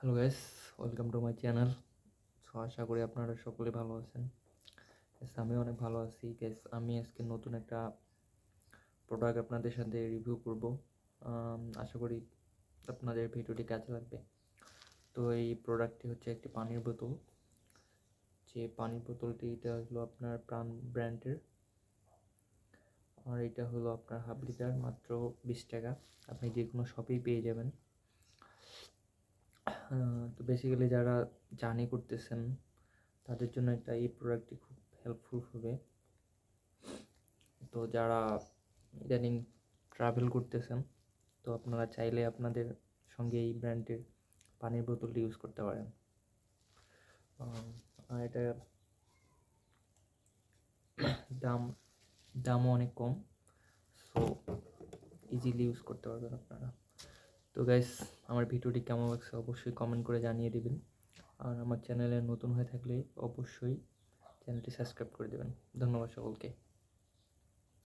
Hello guys welcome to my channel so আশা করি আপনারা সকলে ভালো আছেন। Guys, আমি অনেক ভালো আছি। গ্যাস আমি আজকে নতুন একটা প্রোডাক্ট আপনাদের সাথে রিভিউ করব। আম, আশা করি আপনাদের ভিডিওটি কাজে লাগবে। তো এই প্রোডাক্টটি হচ্ছে একটি পানির বোতল। যে পানির বোতলটি এটা হলো আপনার প্রাণ ব্র্যান্ডের আর এটা হলো আপনার হাফ লিটার মাত্র বিশ টাকা। আপনি যে কোনো শপেই পেয়ে যাবেন। তো বেসিক্যালি যারা জার্নি করতেছেন, তাদের জন্য একটা এই প্রোডাক্টটি খুব হেল্পফুল হবে। তো যারা ইদানিং ট্রাভেল করতেছেন, তো আপনারা চাইলে আপনাদের সঙ্গে এই ব্র্যান্ডের পানির বোতলটি ইউজ করতে পারেন। আর এটা দাম, দামও অনেক কম সো ইজিলি ইউজ করতে পারবেন আপনারা। তো গাইস আমার ভিডিওটি কেমন লাগছে অবশ্যই কমেন্ট করে জানিয়ে দেবেন। আর আমার চ্যানেলে নতুন হয়ে থাকলে অবশ্যই চ্যানেলটি সাবস্ক্রাইব করে দেবেন। ধন্যবাদ সকলকে।